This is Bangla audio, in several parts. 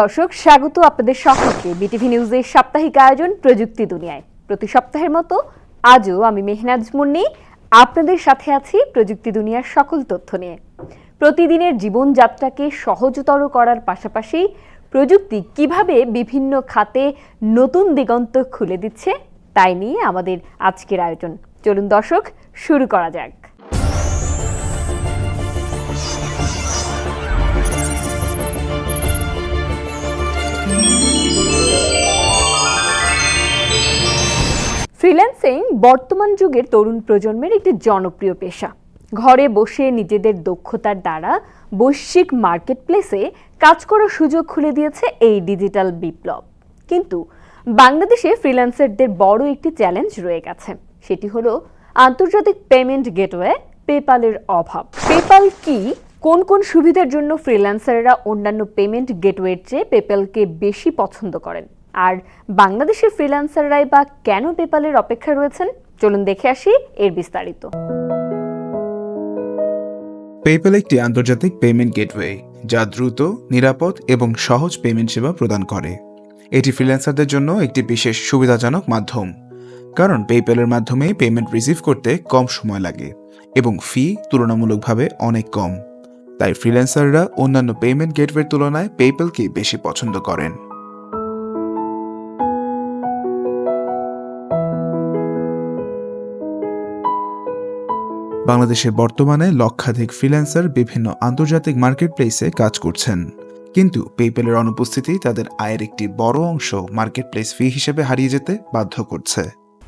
দর্শক, স্বাগত আপনাদের সকলকে বিটিভি নিউজের সাপ্তাহিক আয়োজন প্রযুক্তি দুনিয়ায়। প্রতি সপ্তাহের মতো আজও আমি মেহনাজ মুন্নি, আপনাদের সাথে আছি প্রযুক্তি দুনিয়ার সকল তথ্য নিয়ে। প্রতিদিনের জীবনযাত্রাকে সহজতর করার পাশাপাশি প্রযুক্তি কীভাবে বিভিন্ন খাতে নতুন দিগন্ত খুলে দিচ্ছে, তাই নিয়ে আমাদের আজকের আয়োজন। চলুন দর্শক, শুরু করা যাক। ফ্রিল্যান্সিং বর্তমান যুগের তরুণ প্রজন্মের একটি জনপ্রিয় পেশা। ঘরে বসে নিজেদের দক্ষতার দ্বারা বৈশ্বিক মার্কেটপ্লেসে কাজ করার সুযোগ খুলে দিয়েছে এই ডিজিটাল বিপ্লব। কিন্তু বাংলাদেশে ফ্রিল্যান্সারদের বড় একটি চ্যালেঞ্জ রয়ে গেছে। সেটি হলো আন্তর্জাতিক পেমেন্ট গেটওয়ে পেপালের অভাব। পেপাল কি? কোন কোন সুবিধার জন্য ফ্রিল্যান্সাররা অন্যান্য পেমেন্ট গেটওয়ের চেয়ে পেপ্যালকে বেশি পছন্দ করেন? আর বাংলাদেশের ফ্রিল্যান্সাররাই বা কেন পেপালের অপেক্ষা রয়েছেন? চলুন দেখে আসি এর বিস্তারিত। পেপ্যাল একটি আন্তর্জাতিক পেমেন্ট গেটওয়ে যা দ্রুত, নিরাপদ এবং সহজ পেমেন্ট সেবা প্রদান করে। এটি ফ্রিল্যান্সারদের জন্য একটি বিশেষ সুবিধাজনক মাধ্যম, কারণ পেপ্যালের মাধ্যমে পেমেন্ট রিসিভ করতে কম সময় লাগে এবং ফি তুলনামূলকভাবে অনেক কম। তাই ফ্রিল্যান্সাররা অন্যান্য পেমেন্ট গেটওয়ের তুলনায় পেপ্যালকে বেশি পছন্দ করেন। বাংলাদেশে বর্তমানে লক্ষাধিক ফ্রিল্যান্সার বিভিন্ন আন্তর্জাতিক মার্কেট প্লেসে কাজ করছেন। কিন্তু পেপ্যালের অনুপস্থিতি তাদের আয়ের একটি বড় অংশ মার্কেট প্লেস ফি হিসেবে হারিয়ে যেতে বাধ্য করছে।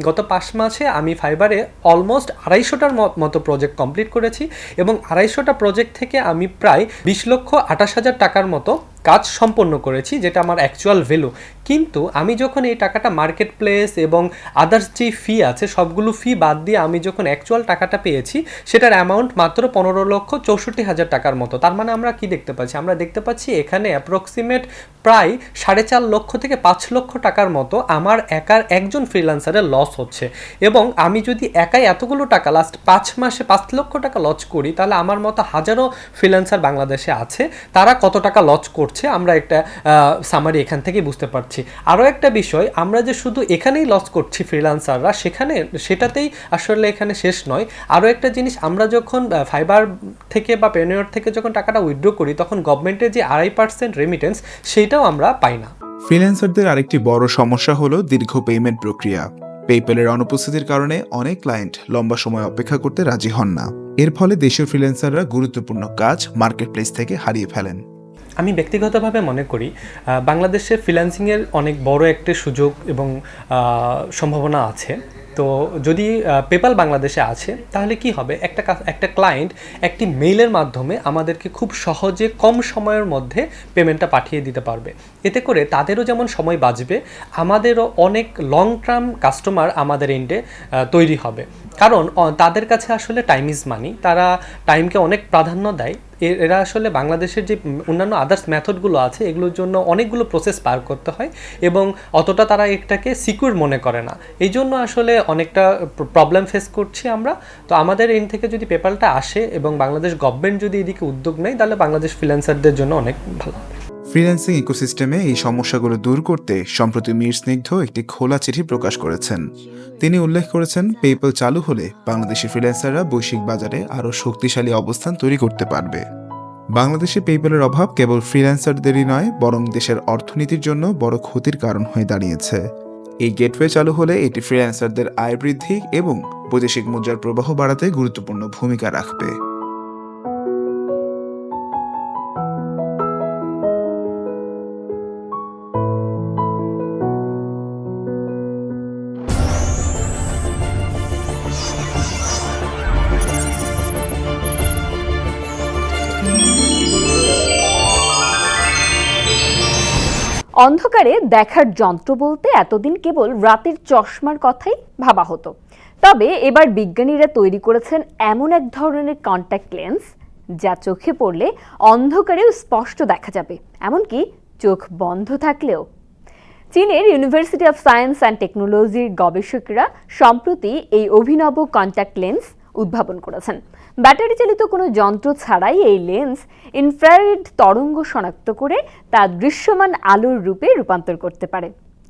গত পাঁচ মাসে আমি ফাইবারে অলমোস্ট আড়াইশোটার মতো প্রজেক্ট কমপ্লিট করেছি এবং আড়াইশোটা প্রজেক্ট থেকে আমি প্রায় বিশ লক্ষ আঠাশ হাজার টাকার মতো কাজ সম্পন্ন করেছি, যেটা আমার অ্যাকচুয়াল ভ্যালু কিন্তু আমি যখন এই টাকাটা মার্কেট প্লেস এবং আদার্স যে ফি আছে, সবগুলো ফি বাদ দিয়ে আমি যখন অ্যাকচুয়াল টাকাটা পেয়েছি, সেটার অ্যামাউন্ট মাত্র পনেরো লক্ষ চৌষট্টি হাজার টাকার মতো। তার মানে আমরা কি দেখতে পাচ্ছি? আমরা দেখতে পাচ্ছি এখানে অ্যাপ্রক্সিমেট প্রায় সাড়ে চার লক্ষ থেকে পাঁচ লক্ষ টাকার মতো আমার একার একজন ফ্রিল্যান্সারের লস হচ্ছে। এবং আমি যদি একাই এতগুলো টাকা লাস্ট পাঁচ মাসে পাঁচ লক্ষ টাকা লস করি, তাহলে আমার মতো হাজারো ফ্রিল্যান্সার বাংলাদেশে আছে। তারা কত টাকা লস করছে? আমরা একটা সামারি এখান থেকে বুঝতে পারছি। আরও একটা বিষয়, আমরা যে শুধু এখানেই লস করছি ফ্রিল্যান্সাররা সেখানে, সেটাতেই আসলে এখানে শেষ নয়। আরও একটা জিনিস, আমরা যখন ফাইবার থেকে বা পেনিয়র থেকে যখন টাকাটা উইথড্র করি, তখন গভর্নমেন্টের যে আড়াই পার্সেন্ট রেমিটেন্স সেইটাও আমরা পাই না। ফ্রিল্যান্সারদের আরেকটি বড় সমস্যা হলো দীর্ঘ পেমেন্ট প্রক্রিয়া। পেপ্যালের অনুপস্থিতির কারণে অনেক ক্লায়েন্ট লম্বা সময় অপেক্ষা করতে রাজি হন না। এর ফলে দেশীয় ফ্রিল্যান্সাররা গুরুত্বপূর্ণ কাজ মার্কেট প্লেস থেকে হারিয়ে ফেলেন। আমি ব্যক্তিগতভাবে মনে করি বাংলাদেশে ফ্রিল্যান্সিংয়ের অনেক বড় একটা সুযোগ এবং সম্ভাবনা আছে। তো যদি পেপাল বাংলাদেশে আছে, তাহলে কি হবে? একটা একটা ক্লায়েন্ট একটি মেইলের মাধ্যমে আমাদেরকে খুব সহজে কম সময়ের মধ্যে পেমেন্টটা পাঠিয়ে দিতে পারবে। এতে করে তাদেরও যেমন সময় বাঁচবে, আমাদেরও অনেক লং টার্ম কাস্টমার আমাদের এন্ডে তৈরি হবে। কারণ তাদের কাছে আসলে টাইম ইজ মানি তারা টাইমকে অনেক প্রাধান্য দেয়। এরা আসলে বাংলাদেশের যে অন্যান্য আদার্স মেথডগুলো আছে, এগুলোর জন্য অনেকগুলো প্রসেস পার করতে হয় এবং অতটা তারা এটাকে সিকিউর মনে করে না। এই জন্য আসলে অনেকটা প্রবলেম ফেস করছি আমরা। তো আমাদের এন থেকে যদি পেপালটা আসে এবং বাংলাদেশ গভর্নমেন্ট যদি এদিকে উদ্যোগ নেয়, তাহলে বাংলাদেশ ফ্রিল্যান্সারদের জন্য অনেক ভালো হবে। ফ্রিল্যান্সিং ইকোসিস্টেমে এই সমস্যাগুলো দূর করতে সম্প্রতি মীর স্নিগ্ধ একটি খোলা চিঠি প্রকাশ করেছেন। তিনি উল্লেখ করেছেন পেপ্যাল চালু হলে বাংলাদেশি ফ্রিল্যান্সাররা বৈশ্বিক বাজারে আরও শক্তিশালী অবস্থান তৈরি করতে পারবে। বাংলাদেশে পেপ্যালের অভাব কেবল ফ্রিল্যান্সারদেরই নয়, বরং দেশের অর্থনীতির জন্য বড় ক্ষতির কারণ হয়ে দাঁড়িয়েছে। এই গেটওয়ে চালু হলে এটি ফ্রিল্যান্সারদের আয় বৃদ্ধি এবং বৈদেশিক মুদ্রার প্রবাহ বাড়াতে গুরুত্বপূর্ণ ভূমিকা রাখবে। অন্ধকারে দেখার যন্ত্র বলতে এতদিন কেবল রাতের চশমার কথাই ভাবা হতো। তবে এবার বিজ্ঞানীরা তৈরি করেছেন এমন এক ধরনের কন্ট্যাক্ট লেন্স যা চোখে পড়লে অন্ধকারেও স্পষ্ট দেখা যাবে, এমনকি চোখ বন্ধ থাকলেও। চীনের ইউনিভার্সিটি অফ সায়েন্স অ্যান্ড টেকনোলজির গবেষকরা সম্প্রতি এই অভিনব কন্ট্যাক্ট লেন্স উদ্ভাবন করেছেন। ব্যাটারি চালিত কোনো যন্ত্র ছাড়াই এই লেন্স ইনফ্রারেড তরঙ্গ শনাক্ত করে তা দৃশ্যমান আলোর রূপে রূপান্তর করতে পারে।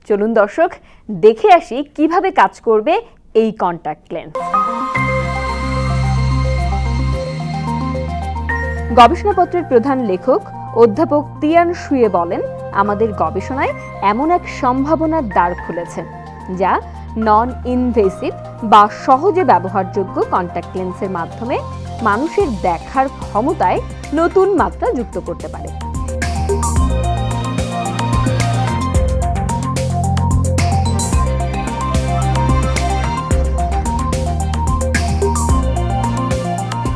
চলুন দর্শক, দেখে আসি কীভাবে কাজ করবে এই কন্ট্যাক্ট লেন্স গবেষণাপত্রের প্রধান লেখক অধ্যাপক তিয়ান শুয়ে বলেন, আমাদের গবেষণায় এমন এক সম্ভাবনার দ্বার খুলেছে, যা নন ইনভেসিভ বা সহজে ব্যবহারযোগ্য কন্ট্যাক্ট লেন্সের মাধ্যমে মানুষের দেখার ক্ষমতায় নতুন মাত্রা যুক্ত করতে পারে।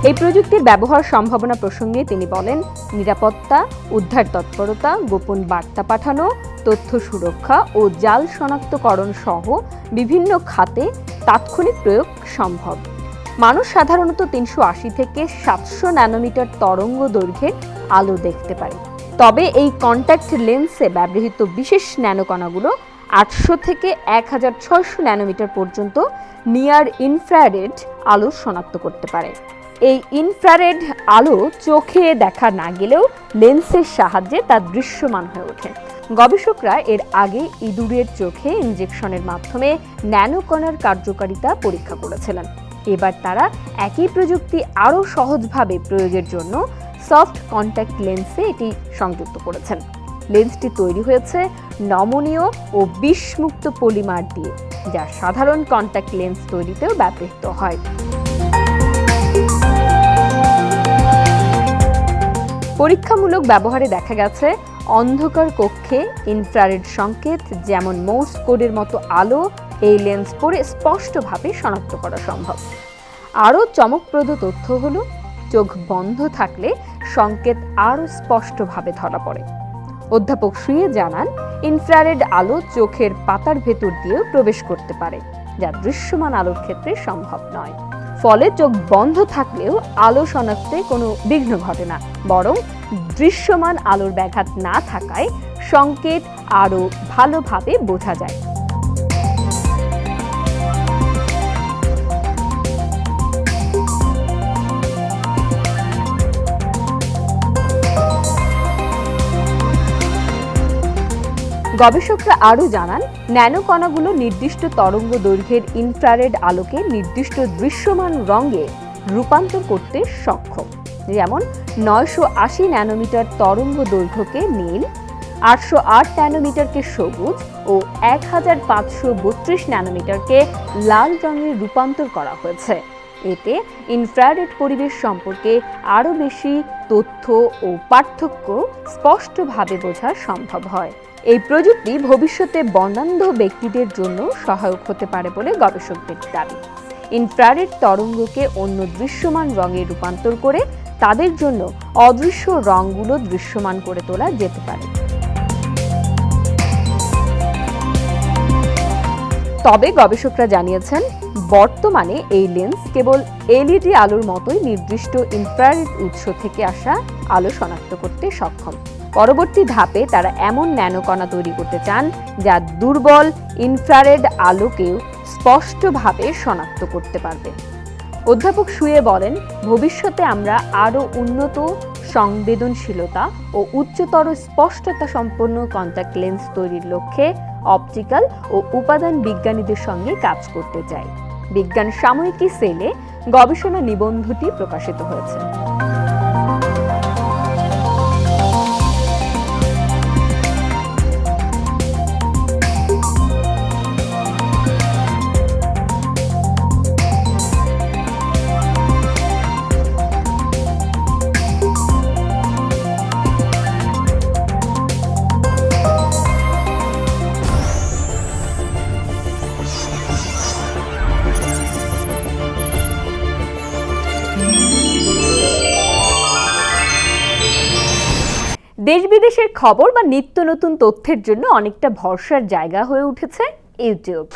এই প্রযুক্তির ব্যবহার সম্ভাবনা প্রসঙ্গে তিনি বলেন, নিরাপত্তা, উদ্ধার তৎপরতা, গোপন বার্তা পাঠানো তথ্য সুরক্ষা ও জাল শনাক্তকরণ সহ বিভিন্ন খাতে তাৎক্ষণিক প্রয়োগ সম্ভব। মানুষ সাধারণত তিনশো আশি থেকে সাতশো ন্যানোমিটার তরঙ্গ দৈর্ঘ্যের আলো দেখতে পারে। তবে এই কন্ট্যাক্ট লেন্সে ব্যবহৃত বিশেষ ন্যানোকণাগুলো আটশো থেকে এক হাজার ছয়শো ন্যানোমিটার পর্যন্ত নিয়ার ইনফ্রারেড আলো শনাক্ত করতে পারে। এই ইনফ্রারেড আলো চোখে দেখা না গেলেও লেন্সের সাহায্যে তা দৃশ্যমান হয়ে ওঠে। গবেষকরা এর আগে ইঁদুরের চোখে ইনজেকশনের মাধ্যমে ন্যানোকণার কার্যকারিতা পরীক্ষা করেছিলেন। এবার তারা একই প্রযুক্তি আরও সহজভাবে প্রয়োগের জন্য সফট কন্ট্যাক্ট লেন্সে এটি সংযুক্ত করেছেন। লেন্সটি তৈরি হয়েছে নমনীয় ও বিষমুক্ত পলিমার দিয়ে, যা সাধারণ কন্ট্যাক্ট লেন্স তৈরিতেও ব্যবহৃত হয়। পরীক্ষামূলক ব্যবহারে দেখা গেছে অন্ধকার কক্ষে ইনফ্রারেড সংকেত যেমন মোর্স কোডের মতো আলো এই লেন্স পরে স্পষ্টভাবে শনাক্ত করা সম্ভব। আরও চমকপ্রদ তথ্য হলো, চোখ বন্ধ থাকলে সংকেত আরও স্পষ্টভাবে ধরা পড়ে। অধ্যাপক শুয়ে জানান, ইনফ্রারেড আলো চোখের পাতার ভেতর দিয়েও প্রবেশ করতে পারে, যা দৃশ্যমান আলোর ক্ষেত্রে সম্ভব নয়। ফলে চোখ বন্ধ থাকলেও আলো শনাক্তে কোনো বিঘ্ন ঘটে না। বরং দৃশ্যমান আলোর ব্যাঘাত না থাকায় সংকেত আরও ভালোভাবে বোঝা যায়। গবেষকরা আরও জানান ন্যানো কণাগুলো নির্দিষ্ট তরঙ্গ দৈর্ঘ্যের ইনফ্রারেড আলোকে নির্দিষ্ট দৃশ্যমান রঙে রূপান্তর করতে সক্ষম। যেমন, নয়শো আশি ন্যানোমিটার তরঙ্গ দৈর্ঘ্যকে নীল আটশো আট ন্যানোমিটারকে সবুজ ও এক হাজার পাঁচশো বত্রিশ ন্যানোমিটারকে লাল রঙে রূপান্তর করা হয়েছে। এতে ইনফ্রারেড পরিবেশ সম্পর্কে আরও বেশি তথ্য ও পার্থক্য স্পষ্টভাবে বোঝা সম্ভব হয়। এই প্রযুক্তি ভবিষ্যতে বর্ণান্ধ ব্যক্তিদের জন্য সহায়ক হতে পারে বলে গবেষকদের দাবি। ইনফ্রারেড তরঙ্গকে অন্য দৃশ্যমান রঙে রূপান্তর করে তাদের জন্য অদৃশ্য রঙগুলো দৃশ্যমান করে তোলা যেতে পারে। তবে গবেষকরা জানিয়েছেন, বর্তমানে এই লেন্স কেবল এলইডি আলোর মতোই নির্দিষ্ট ইনফ্রারেড উৎস থেকে আসা আলো শনাক্ত করতে সক্ষম। পরবর্তী ধাপে তারা এমন ন্যানোকণা তৈরি করতে চান যা দুর্বল ইনফ্রারেড আলোকেও স্পষ্টভাবে শনাক্ত করতে পারবে। অধ্যাপক শুয়ে বলেন, ভবিষ্যতে আমরা আরও উন্নত, সংবেদনশীলতা ও উচ্চতর স্পষ্টতা সম্পন্ন কন্ট্যাক্ট লেন্স তৈরির লক্ষ্যে অপটিক্যাল ও উপাদান বিজ্ঞানীদের সঙ্গে কাজ করতে চাই। বিজ্ঞান সাময়িকী সেলে গবেষণা নিবন্ধটি প্রকাশিত হয়েছে। দেশ বিদেশের খবর বা নিত্য নতুন তথ্যের জন্য অনেকটা ভরসার জায়গা হয়ে উঠেছে ইউটিউব।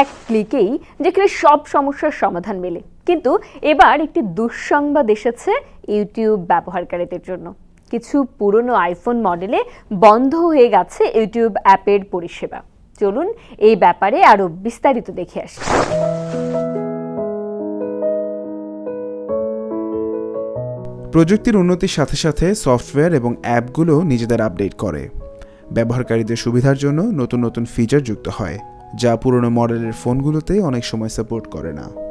এক ক্লিকেই যেখানে সব সমস্যার সমাধান মেলে। কিন্তু এবার একটি দুঃসংবাদ এসেছে ইউটিউব ব্যবহারকারীদের জন্য। কিছু পুরনো আইফোন মডেলে বন্ধ হয়ে গেছে ইউটিউব অ্যাপের পরিষেবা। চলুন এই ব্যাপারে আরও বিস্তারিত দেখে আসি। প্রযুক্তির উন্নতির সাথে সাথে সফটওয়্যার এবং অ্যাপগুলো নিজেদের আপডেট করে। ব্যবহারকারীদের সুবিধার জন্য নতুন নতুন ফিচার যুক্ত হয়, যা পুরনো মডেলের ফোনগুলোতে অনেক সময় সাপোর্ট করে না।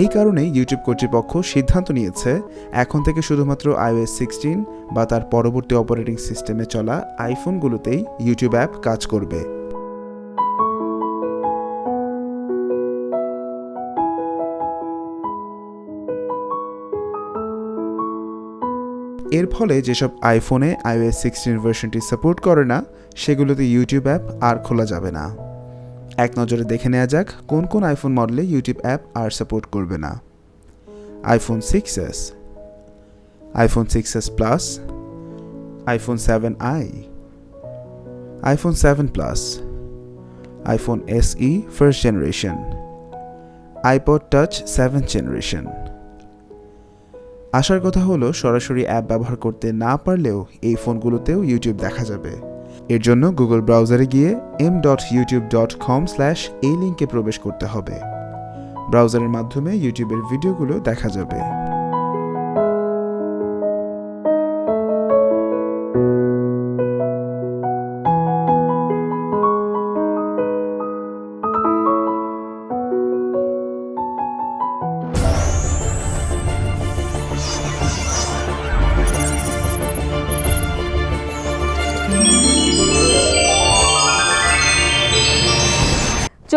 এই কারণেই ইউটিউব কর্তৃপক্ষ সিদ্ধান্ত নিয়েছে এখন থেকে শুধুমাত্র iOS সিক্সটিন বা তার পরবর্তী অপারেটিং সিস্টেমে চলা আইফোনগুলোতেই ইউটিউব অ্যাপ কাজ করবে। এর ফলে যেসব আইফোনে iOS সিক্সটিন ভার্সনটি সাপোর্ট করে না, সেগুলোতে ইউটিউব অ্যাপ আর খোলা যাবে না। এক নজরে দেখে নেওয়া যাক কোন কোন আইফোন মডেলে ইউটিউব অ্যাপ আর সাপোর্ট করবে না। IPhone six S iPhone six S plus iPhone seven I iPhone seven plus iPhone S E first generation iPod touch seventh generation আসার কথা হলো সরাসরি অ্যাপ ব্যবহার করতে না পারলেও এই ফোনগুলোতেও ইউটিউব দেখা যাবে। এর জন্য গুগল ব্রাউজারে গিয়ে M dot YouTube dot com slash এই লিঙ্কে প্রবেশ করতে হবে। ব্রাউজারের মাধ্যমে ইউটিউবের ভিডিওগুলো দেখা যাবে।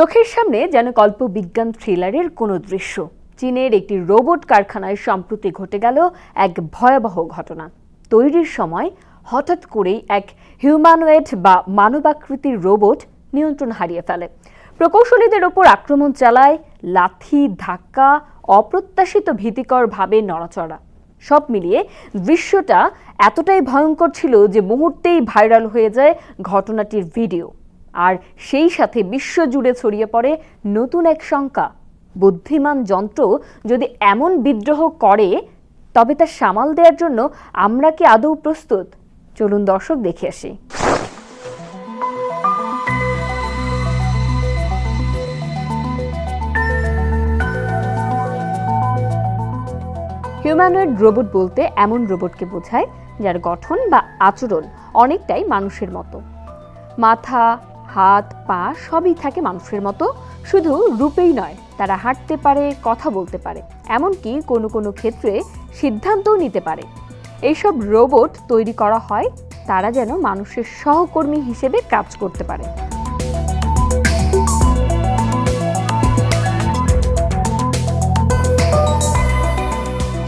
চোখের সামনে যেন কল্পবিজ্ঞান থ্রিলারের কোনো দৃশ্য। চীনের একটি রোবট কারখানায় সম্প্রতি ঘটে গেল এক ভয়াবহ ঘটনা। তৈরির সময় হঠাৎ করেই এক হিউম্যানওয়েড বা মানবাকৃতির রোবট নিয়ন্ত্রণ হারিয়ে ফেলে। প্রকৌশলীদের ওপর আক্রমণ চালায়, লাথি, ধাক্কা, অপ্রত্যাশিত ভীতিকরভাবে নড়াচড়া। সব মিলিয়ে দৃশ্যটা এতটাই ভয়ঙ্কর ছিল যে মুহূর্তেই ভাইরাল হয়ে যায় ঘটনাটির ভিডিও। আর সেই সাথে বিশ্বজুড়ে ছড়িয়ে পড়ে নতুন এক শঙ্কা। বুদ্ধিমান যন্ত্র যদি এমন বিদ্রোহ করে, তবে তা সামাল দেওয়ার জন্য আমরা কি আদৌ প্রস্তুত? চলুন দর্শক দেখে আসি। হিউম্যানয়েড রোবট বলতে এমন রোবটকে বোঝায়, যার গঠন বা আচরণ অনেকটাই মানুষের মতো। মাথা হাত, পা সবই থাকে মানুষের মতো। শুধু রূপেই নয়, তারা হাঁটতে পারে, কথা বলতে পারে। এমনকি কোনো কোনো ক্ষেত্রে সিদ্ধান্তও নিতে পারে। এইসব রোবট তৈরি করা হয়, তারা যেন মানুষের সহকর্মী হিসেবে কাজ করতে পারে।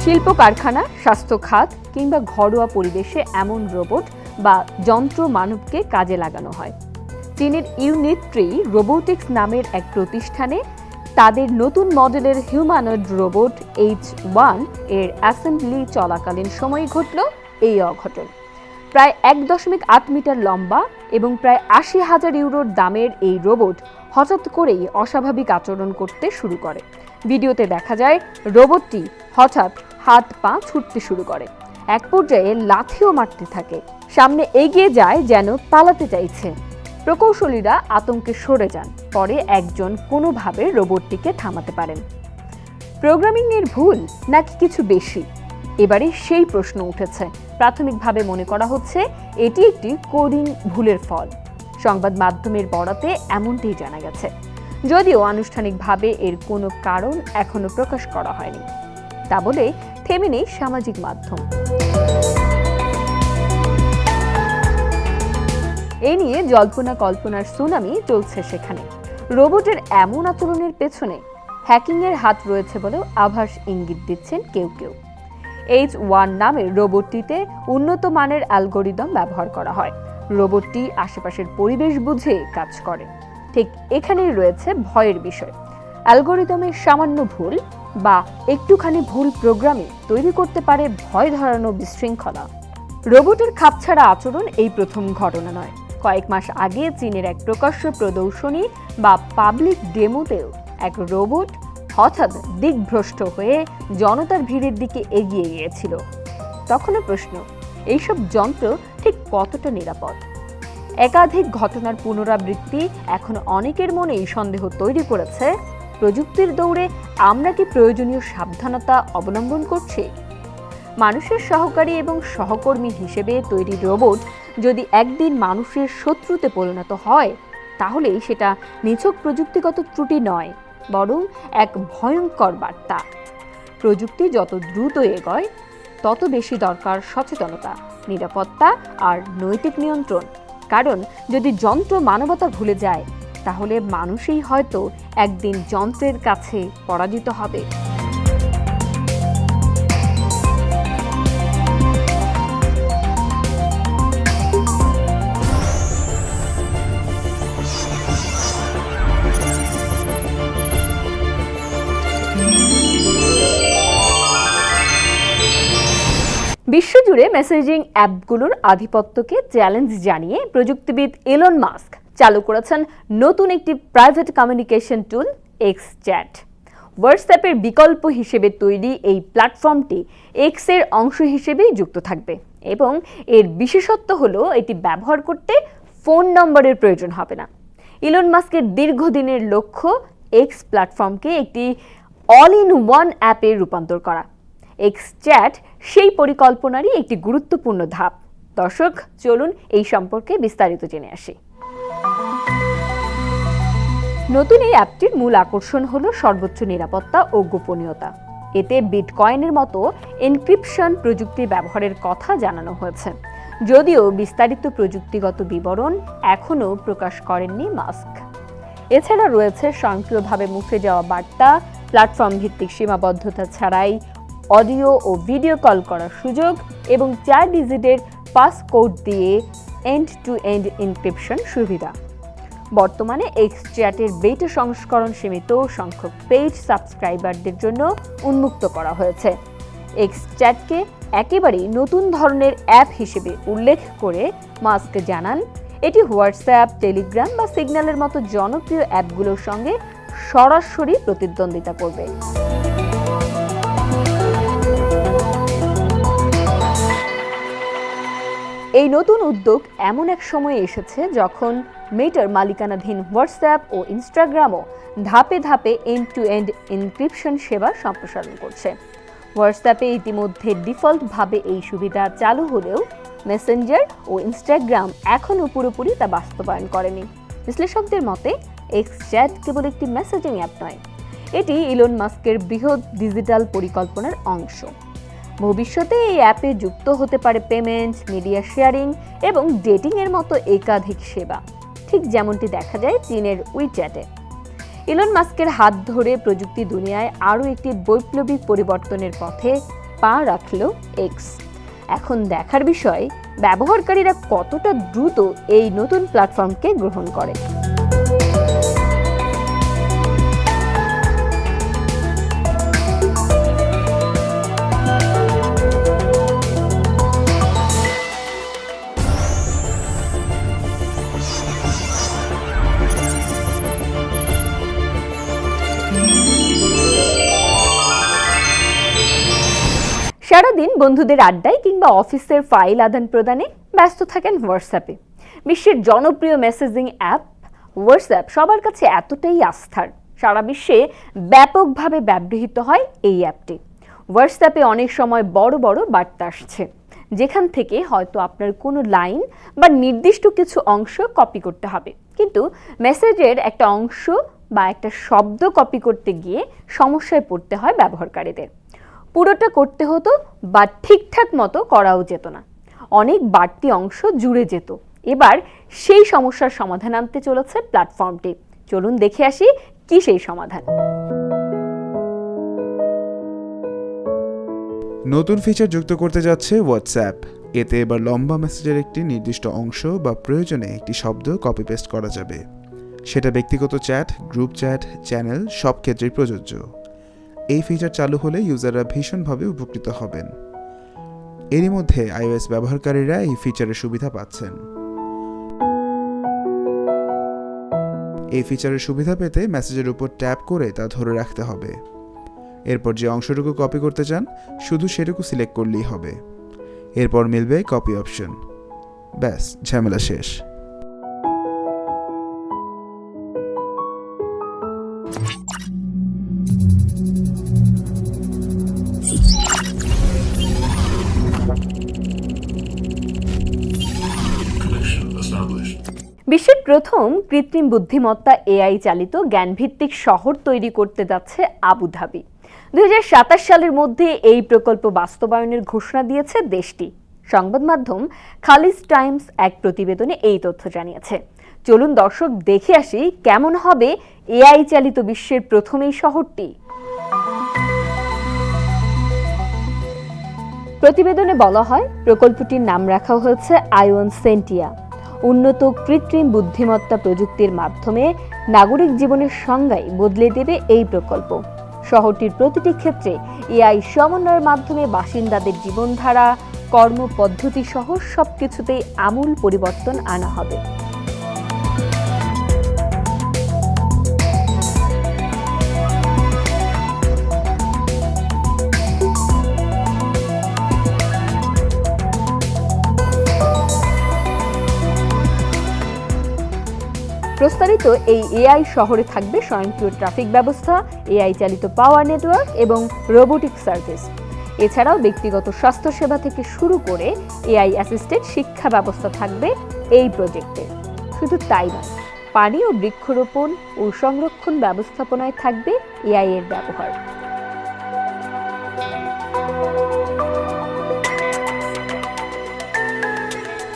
শিল্প কারখানা, স্বাস্থ্য খাত কিংবা ঘরোয়া পরিবেশে এমন রোবট বা যন্ত্র মানবকে কাজে লাগানো হয়। চীনের ইউনিট্রি রোবোটিক্স নামের এক প্রতিষ্ঠানে তাদের নতুন মডেলের হিউম্যানয়েড রোবট এইচ ওয়ানের অ্যাসেম্বলি চলাকালীন সময় ঘটল এই অঘটন। প্রায় এক দশমিক আট মিটার লম্বা এবং প্রায় আশি হাজার ইউরোর দামের এই রোবট হঠাৎ করেই অস্বাভাবিক আচরণ করতে শুরু করে। ভিডিওতে দেখা যায়, রোবটটি হঠাৎ হাত পা ছুটতে শুরু করে। এক পর্যায়ে লাথিও মারতে থাকে। সামনে এগিয়ে যায় যেন পালাতে চাইছে। প্রকৌশলীরা আতঙ্কে সরে যান, পরে একজন কোনোভাবে রোবটটিকে থামাতে পারেন। প্রোগ্রামিং এর ভুল নাকি কিছু বেশি? এবারে সেই প্রশ্ন উঠেছে। প্রাথমিকভাবে মনে করা হচ্ছে, এটি একটি কোডিং ভুলের ফল। সংবাদ মাধ্যমের বরাতে এমনটিই জানা গেছে। যদিও আনুষ্ঠানিকভাবে এর কোনো কারণ এখনও প্রকাশ করা হয়নি। তা বলে থেমে নেই সামাজিক মাধ্যম। এ নিয়ে জল্পনা কল্পনার সুনামি চলছে সেখানে। রোবটের এমন আচরণের পেছনে হ্যাকিংয়ের হাত রয়েছে বলেও আভাস ইঙ্গিত দিচ্ছেন কেউ কেউ। এইচ ওয়ান নামের রোবটটিতে উন্নত মানের অ্যালগোরিদম ব্যবহার করা হয়। রোবটটি আশেপাশের পরিবেশ বুঝে কাজ করে। ঠিক এখানেই রয়েছে ভয়ের বিষয়। অ্যালগোরিদমের সামান্য ভুল বা একটুখানি ভুল প্রোগ্রামে তৈরি করতে পারে ভয় ধরানো বিশৃঙ্খলা। রোবটের খাপছাড়া আচরণ এই প্রথম ঘটনা নয়। কয়েক মাস আগে চীনের এক প্রকাশ্য প্রদর্শনী বা পাবলিক ডেমোতেও এক রোবট হঠাৎ দিকভ্রষ্ট হয়ে জনতার ভিড়ের দিকে এগিয়ে গিয়েছিল। তখনও প্রশ্ন, এইসব যন্ত্র ঠিক কতটা নিরাপদ? একাধিক ঘটনার পুনরাবৃত্তি এখন অনেকের মনেই সন্দেহ তৈরি করেছে। প্রযুক্তির দৌড়ে আমরা কি প্রয়োজনীয় সাবধানতা অবলম্বন করছি? মানুষের সহকারী এবং সহকর্মী হিসেবে তৈরি রোবট যদি একদিন মানুষের শত্রুতে পরিণত হয়, তাহলেই সেটা নিছক প্রযুক্তিগত ত্রুটি নয়, বরং এক ভয়ঙ্কর বার্তা। প্রযুক্তি যত দ্রুত এগোয়, তত বেশি দরকার সচেতনতা, নিরাপত্তা আর নৈতিক নিয়ন্ত্রণ। কারণ যদি যন্ত্র মানবতা ভুলে যায়, তাহলে মানুষই হয়তো একদিন যন্ত্রের কাছে পরাজিত হবে। বিশ্বজুড়ে মেসেজিং অ্যাপগুলোর আধিপত্যকে চ্যালেঞ্জ জানিয়ে প্রযুক্তিবিদ এলন মাস্ক চালু করেছেন নতুন একটি private communication tool X chat হোয়াটসঅ্যাপের বিকল্প হিসেবে তৈরি এই প্ল্যাটফর্মটি এক্সের অংশ হিসেবেই যুক্ত থাকবে এবং এর বিশেষত্ব হলো এটি ব্যবহার করতে ফোন নম্বরের প্রয়োজন হবে না। ইলন মাস্কের দীর্ঘদিনের লক্ষ্য এক্স প্ল্যাটফর্মকে একটি অল ইন ওয়ান অ্যাপে রূপান্তর করা। এক্স চ্যাট সেই পরিকল্পনারই একটি গুরুত্বপূর্ণ ধাপ। দর্শক, চলুন এই সম্পর্কে বিস্তারিত জেনে আসি। নতুন এই অ্যাপটির মূল আকর্ষণ হল সর্বোচ্চ নিরাপত্তা ও গোপনীয়তা। এতে বিটকয়েনের মতো এনক্রিপশন প্রযুক্তি ব্যবহারের কথা জানানো হয়েছে। যদিও বিস্তারিত প্রযুক্তিগত বিবরণ এখনও প্রকাশ করেননি মাস্ক। এছাড়া রয়েছে স্বয়ংক্রিয়ভাবে মুছে যাওয়া বার্তা প্ল্যাটফর্ম ভিত্তিক সীমাবদ্ধতা ছাড়াই অডিও ও ভিডিও কল করার সুযোগ এবং চার ডিজিটের পাস কোড দিয়ে এন্ড টু এন্ড ইনক্রিপশন সুবিধা। বর্তমানে এক্স চ্যাটের বেটা সংস্করণ সীমিত, সংখ্যক পেজ সাবস্ক্রাইবারদের জন্য উন্মুক্ত করা হয়েছে। এক্স চ্যাটকে একেবারেই নতুন ধরনের অ্যাপ হিসেবে উল্লেখ করে মাস্ক জানান। এটি হোয়াটসঅ্যাপ টেলিগ্রাম বা সিগন্যালের মতো জনপ্রিয় অ্যাপগুলোর সঙ্গে সরাসরি প্রতিদ্বন্দ্বিতা করবে। এই নতুন উদ্যোগ এমন এক সময়ে এসেছে যখন মেটার মালিকানাধীন হোয়াটসঅ্যাপ ও ইনস্টাগ্রামও ধাপে ধাপে এন্ড টু এন্ড এনক্রিপশন সেবা সম্প্রসারণ করছে। হোয়াটসঅ্যাপে ইতিমধ্যে ডিফল্টভাবে এই সুবিধা চালু হলেও মেসেঞ্জার ও ইনস্টাগ্রাম এখনও পুরোপুরি তা বাস্তবায়ন করেনি। বিশ্লেষকদের মতে এক্স চ্যাট কেবল একটি মেসেজিং অ্যাপ নয়, এটি ইলন মাস্কের বৃহৎ ডিজিটাল পরিকল্পনার অংশ। ভবিষ্যতে এই অ্যাপে যুক্ত হতে পারে পেমেন্ট মিডিয়া শেয়ারিং এবং ডেটিং এর মতো একাধিক সেবা। ঠিক যেমনটি দেখা যায় চীনের উইচ্যাটে ইলন মাস্কের হাত ধরে প্রযুক্তি দুনিয়ায় আরও একটি বৈপ্লবিক পরিবর্তনের পথে পা রাখল এক্স এখন দেখার বিষয়, ব্যবহারকারীরা কতটা দ্রুত এই নতুন প্ল্যাটফর্মকে গ্রহণ করে। বন্ধুদের আড্ডায় কিংবা অফিসের ফাইল আদান প্রদানে ব্যস্ত থাকেন হোয়াটসঅ্যাপে বিশ্বের জনপ্রিয় মেসেজিং অ্যাপ হোয়াটসঅ্যাপ সবার কাছে এতটাই আস্থার। সারা বিশ্বে ব্যাপকভাবে ব্যবহৃত হয় এই অ্যাপটি। হোয়াটসঅ্যাপে অনেক সময় বড় বড় বার্তা আসছে, যেখান থেকে হয়তো আপনার কোনো লাইন বা নির্দিষ্ট কিছু অংশ কপি করতে হবে। কিন্তু মেসেজের একটা অংশ বা একটা শব্দ কপি করতে গিয়ে সমস্যায় পড়তে হয় ব্যবহারকারীদের। পুরোটা করতে হতো বা ঠিকঠাক মতো করাও যেত না। অনেক বাড়তি অংশ জুড়ে যেত। এবার সেই সমস্যার সমাধান আনতে চলেছে প্ল্যাটফর্মটি। চলুন দেখে আসি কি সেই সমাধান। নতুন ফিচার যুক্ত করতে যাচ্ছে হোয়াটসঅ্যাপ এতে এবার লম্বা মেসেজের একটি নির্দিষ্ট অংশ বা প্রয়োজনে একটি শব্দ কপি পেস্ট করা যাবে। সেটা ব্যক্তিগত চ্যাট গ্রুপ চ্যাট চ্যানেল সব ক্ষেত্রেই প্রযোজ্য। এই ফিচার চালু হলে ইউজাররা ভীষণভাবে উপকৃত হবেন। এরই মধ্যে আইওএস ব্যবহারকারীরা এই ফিচারের সুবিধা পাচ্ছেন। এই ফিচারের সুবিধা পেতে মেসেজের উপর ট্যাপ করে তা ধরে রাখতে হবে। এরপর যে অংশটুকু কপি করতে চান, শুধু সেটুকু সিলেক্ট করলেই হবে। এরপর মিলবে কপি অপশন ব্যাস, ঝামেলা শেষ। বিশ্বের প্রথম কৃত্রিম বুদ্ধিমত্তা এআই চালিত জ্ঞানভিত্তিক শহর তৈরি করতে যাচ্ছে আবুধাবি। দু হাজার সাতাশ সালের মধ্যে এই প্রকল্প বাস্তবায়নের ঘোষণা দিয়েছে দেশটি। সংবাদ মাধ্যম খালিজ টাইমস এক প্রতিবেদনে এই তথ্য জানিয়েছে। চলুন দর্শক দেখে আসি কেমন হবে এআই চালিত বিশ্বের প্রথম এই শহরটি। প্রতিবেদনে বলা হয়, প্রকল্পটির নাম রাখা হয়েছে আইওন সেন্টিয়া। উন্নত কৃত্রিম বুদ্ধিমত্তা প্রযুক্তির মাধ্যমে নাগরিক জীবনের সংজ্ঞাই বদলে দেবে এই প্রকল্প। শহরটির প্রতিটি ক্ষেত্রে এআই সমন্বয়ের মাধ্যমে বাসিন্দাদের জীবনধারা কর্মপদ্ধতি সহ সবকিছুতেই আমূল পরিবর্তন আনা হবে। প্রস্তাবিত এই এআই শহরে থাকবে স্বয়ংক্রিয় ট্রাফিক ব্যবস্থা, এআই চালিত পাওয়ার নেটওয়ার্ক এবং রোবোটিক সার্ভিস। এছাড়াও ব্যক্তিগত স্বাস্থ্যসেবা থেকে শুরু করে এআই অ্যাসিস্টেড শিক্ষা ব্যবস্থা থাকবে এই প্রজেক্টে। শুধু তাই নয়, পানি ও বৃক্ষরোপণ ও সংরক্ষণ ব্যবস্থাপনায় থাকবে এআই এর ব্যবহার।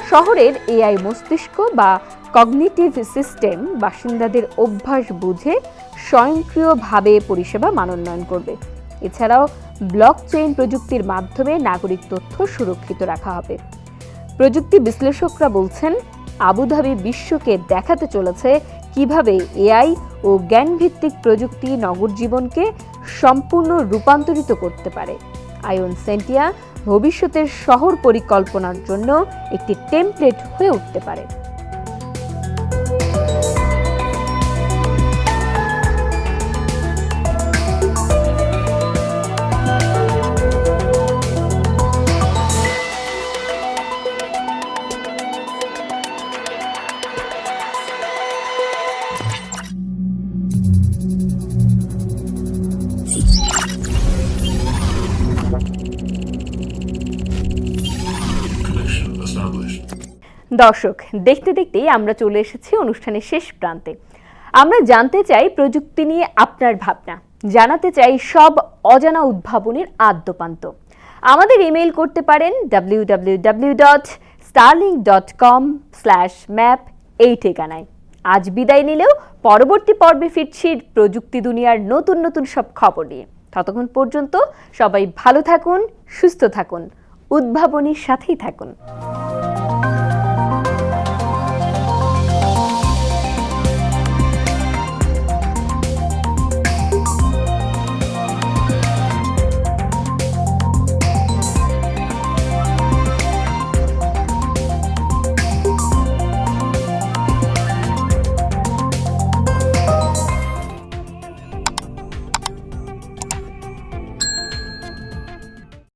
শহরের এআই মস্তিষ্ক বা কগনিটিভ সিস্টেম বাসিন্দাদের অভ্যাস বুঝে স্বয়ংক্রিয়ভাবে পরিষেবা মানোন্নয়ন করবে। এছাড়াও ব্লক চেইন প্রযুক্তির মাধ্যমে নাগরিক তথ্য সুরক্ষিত রাখা হবে। প্রযুক্তি বিশ্লেষকরা বলছেন, আবুধাবি বিশ্বকে দেখাতে চলেছে কীভাবে এআই ও জ্ঞানভিত্তিক প্রযুক্তি নগর জীবনকে সম্পূর্ণ রূপান্তরিত করতে পারে। আয়ন সেন্টিয়া ভবিষ্যতের শহর পরিকল্পনার জন্য একটি টেমপ্লেট হয়ে উঠতে পারে। দর্শক, দেখতে দেখতেই আমরা চলে এসেছি অনুষ্ঠানের শেষ প্রান্তে। আমরা জানতে চাই প্রযুক্তি নিয়ে আপনার ভাবনা। জানাতে চাই সব অজানা উদ্ভাবনের আদ্যপান্ত। আমাদের ইমেইল করতে পারেন W W W dot Starling dot com slash map এই ঠিকানায়। আজ বিদায় নিলেও পরবর্তী পর্বে ফিরছি প্রযুক্তি দুনিয়ার নতুন নতুন সব খবর নিয়ে। ততক্ষণ পর্যন্ত সবাই ভালো থাকুন, সুস্থ থাকুন, উদ্ভাবনীর সাথেই থাকুন।